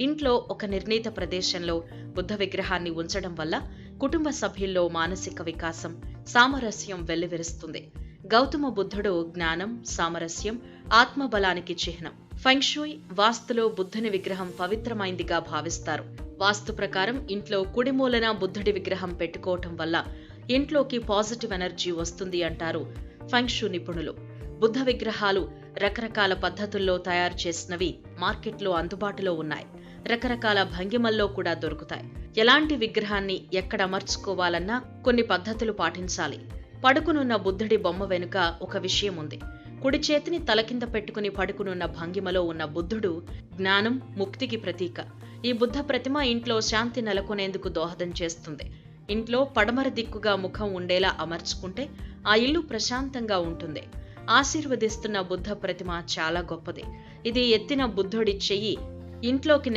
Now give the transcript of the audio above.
ఇంట్లో ఒక నిర్ణీత ప్రదేశంలో బుద్ధ విగ్రహాన్ని ఉంచడం వల్ల కుటుంబ సభ్యుల్లో మానసిక వికాసం సామరస్యం వెల్లివిరుస్తుంది. గౌతమ బుద్ధుడు జ్ఞానం సామరస్యం ఆత్మబలానికి చిహ్నం. ఫెంగ్షుయ్ వాస్తులో బుద్ధుని విగ్రహం పవిత్రమైందిగా భావిస్తారు. వాస్తు ప్రకారం ఇంట్లో కుడిమూలన బుద్ధుడి విగ్రహం పెట్టుకోవటం వల్ల ఇంట్లోకి పాజిటివ్ ఎనర్జీ వస్తుంది అంటారు ఫెంగ్షు నిపుణులు. బుద్ధ విగ్రహాలు రకరకాల పద్ధతుల్లో తయారు చేసినవి మార్కెట్లో అందుబాటులో ఉన్నాయి. రకరకాల భంగిమల్లో కూడా దొరుకుతాయి. ఎలాంటి విగ్రహాన్ని ఎక్కడ అమర్చుకోవాలన్నా కొన్ని పద్ధతులు పాటించాలి. పడుకునున్న బుద్ధుడి బొమ్మ వెనుక ఒక విషయం ఉంది. కుడి చేతిని తల కింద పెట్టుకుని పడుకునున్న భంగిమలో ఉన్న బుద్ధుడు జ్ఞానం ముక్తికి ప్రతీక. ఈ బుద్ధ ప్రతిమ ఇంట్లో శాంతి నెలకొనేందుకు దోహదం చేస్తుంది. ఇంట్లో పడమర దిక్కుగా ముఖం ఉండేలా అమర్చుకుంటే ఆ ఇల్లు ప్రశాంతంగా ఉంటుంది. ఆశీర్వదిస్తున్న బుద్ధ ప్రతిమ చాలా గొప్పది. ఇది ఎత్తిన బుద్ధుడి చెయ్యి. ఇంట్లోకి